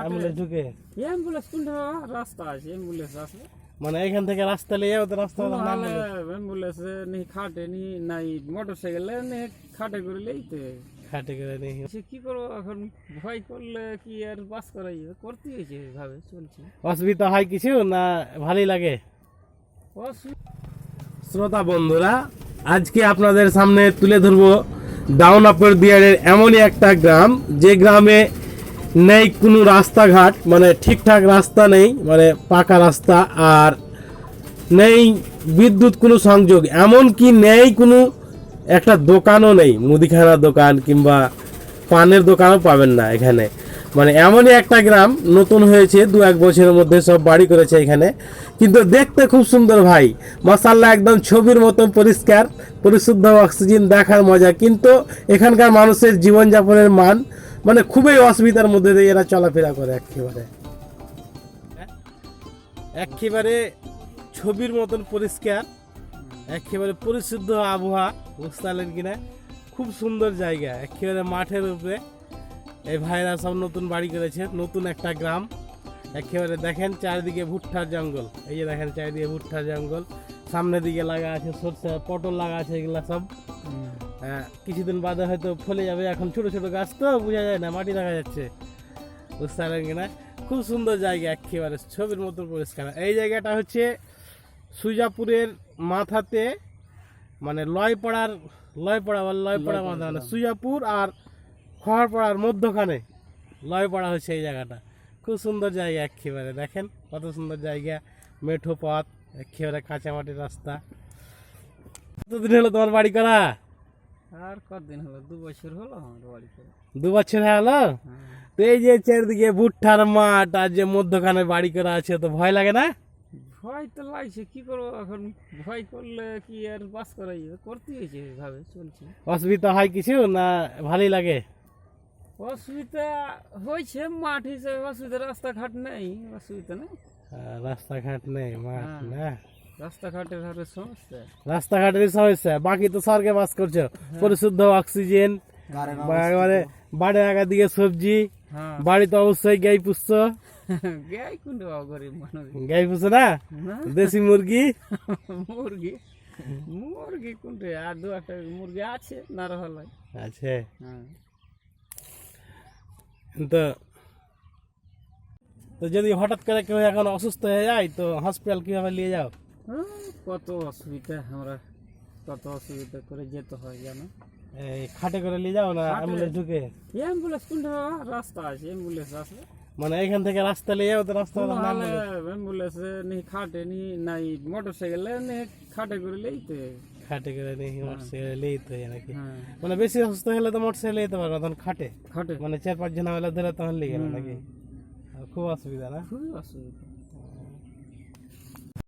Ambulance ঢুকে। Ambulance কোনটা? রাস্তা আছে অ্যাম্বুলেন্স আছে। মানে এখান থেকে রাস্তা যাবে তো রাস্তা অ্যাম্বুলেন্স নি খাটে নি নাই। মোটর সাইকেলে নি খাটে করে লইতে। খাটে করে নিয়ে সে কি করব এখন? ভয় করলে কি আর বাস করাই করতে হয়েছে ভাবে চলছে। অসুবিধা হয় কিছু না ভালোই লাগে? শ্রোতা বন্ধুরা আজকে আপনাদের সামনে তুলে ধরবো ডাউন আপার দিয়ারের এমনই একটা গ্রাম যে গ্রামে নেই কোনো রাস্তাঘাট মানে ঠিকঠাক রাস্তা নেই মানে পাকা রাস্তা আর নেই বিদ্যুৎ কোনো সংযোগ এমন কি নেই কোনো একটা দোকানও নেই, মুদিখানার দোকান কিংবা পানের দোকানও পাবেন না এখানে। মানে এমনই একটা গ্রাম নতুন হয়েছে, দু এক বছরের মধ্যে সব বাড়ি করেছে এখানে। কিন্তু দেখতে খুব সুন্দর ভাই মাসাল্লাহ একদম ছবির মতন পরিষ্কার, পরিশুদ্ধ অক্সিজেন দেখার মজা, কিন্তু এখানকার মানুষের জীবনযাপনের মান মানে খুবই অসুবিধার মধ্যে দিয়ে এরা চলাফেরা করে একেবারে। একেবারে ছবির মতন পরিষ্কার একেবারে পরিশুদ্ধ আবহাওয়া বুঝতে পারলেন কিনা খুব সুন্দর জায়গা একেবারে মাঠের উপরে। এই ভাইরা সব নতুন বাড়ি করেছে নতুন একটা গ্রাম। একেবারে দেখেন চারিদিকে ভুট্টার জঙ্গল। এই যে দেখেন চারিদিকে ভুট্টার জঙ্গল সামনের দিকে লাগা আছে সরষে পটল লাগা আছে এগুলা সব। হ্যাঁ, কিছুদিন বাদে হয়তো ফলে যাবে এখন ছোট ছোট গাছ তো বোঝা যায় না মাটি দেখা যাচ্ছে। বুঝতে পারলেন কিনা? খুব সুন্দর জায়গা একেবারে ছবির মতো পরিষ্কার। এই জায়গাটা হচ্ছে সুজাপুরের মাথাতে মানে লয়পাড়ার লয়পাড়া বা লয়পাড়া মাথা মানে সুজাপুর আর খড়পাড়ার মধ্যখানে লয়পাড়া হচ্ছে এই জায়গাটা। খুব সুন্দর জায়গা একেবারে। দেখেন কত সুন্দর জায়গা মেঠো পথ একেবারে কাঁচামাটির রাস্তা। কতদিন হলো তোমার বাড়ি করা? আর কতদিন হলো? দু বছর হলো আমার বাড়িতে। দু বছর হয়ে গেলো? তো এই যে চারিদিকে ভুট্টার মাঠ আর যে মধ্যখানে বাড়ি করা আছে তো ভয় লাগে না? ভয় তো লাগছে কি করব এখন? ভয় করলে কি আর বাস যাবে? করতে হয়েছে চলছে। অসুবিধা হয় কিছু না ভালোই লাগে? অসুবিধা হয়েছে মাঠ হিসেবে অসুবিধা রাস্তাঘাট নেই অসুবিধা নেই। আহ, রাস্তাঘাট নেই মাঠ হ্যাঁ। না? রাস্তাঘাটের হারে সমস্যা? রাস্তাঘাটের সমস্যা। বাকি তো স্বর্গে বাস করছ। পরিশুদ্ধ অক্সিজেন একেবারে বাড়ির আগা দিকে সবজি হ্যাঁ। বাড়িতে অবশ্যই গাই পুষছ। গাই কোনটা গরিব মানুষ। গাই পুষো না? দেশি মুরগি? মুরগি। মুরগি কোনটা আর দু একটা মুরগি আছে না রহলাই আছে। হ্যাঁ। তো তো যদি হঠাৎ করে কেউ এখন অসুস্থ হয়ে যায় তো হসপিটাল কীভাবে নিয়ে যাও? হ্যাঁ, কত অসুবিধা আমরা কত অসুবিধা করে যেতে হয় জানো? এই খাটে করে নিয়ে যাও না অ্যাম্বুলেন্স ঢুকে। অ্যাম্বুলেন্স কোনটা রাস্তা আছে অ্যাম্বুলেন্স আছে। মানে এখান থেকে রাস্তা নিয়ে যাও তো রাস্তা না অ্যাম্বুলেন্স নি খাটে নি নাই মোটর সাইকেলে নি খাটে করে লইতে। খাটে করে নিয়ে মোটরসাইকেলে নিয়ে যেতে নাকি? হ্যাঁ। মানে বেশি অসুস্থ হলে তো মোটরসাইকেলে যেতে পারবে না, তখন খাটে। খাটে। মানে চার পাঁচ জন হলে ধরে তখন লেগে নাকি? খুব অসুবিধা না? খুবই অসুবিধা।